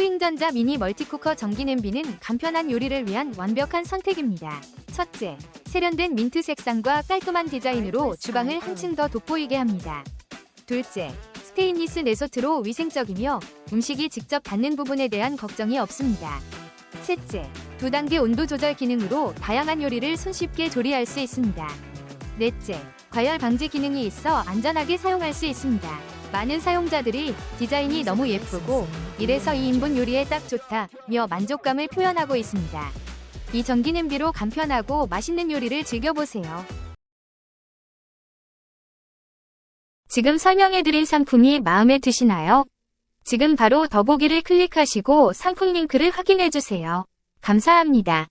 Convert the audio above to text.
후잉전자 미니 멀티쿠커 전기 냄비는 간편한 요리를 위한 완벽한 선택입니다. 첫째, 세련된 민트 색상과 깔끔한 디자인으로 주방을 한층 더 돋보이게 합니다. 둘째, 스테인리스 내소트로 위생적이며 음식이 직접 닿는 부분에 대한 걱정이 없습니다. 셋째, 두 단계 온도 조절 기능으로 다양한 요리를 손쉽게 조리할 수 있습니다. 넷째, 과열 방지 기능이 있어 안전하게 사용할 수 있습니다. 많은 사용자들이 디자인이 너무 예쁘고 1에서 2인분 요리에 딱 좋다며 만족감을 표현하고 있습니다. 이 전기 냄비로 간편하고 맛있는 요리를 즐겨보세요. 지금 설명해드린 상품이 마음에 드시나요? 지금 바로 더보기를 클릭하시고 상품 링크를 확인해주세요. 감사합니다.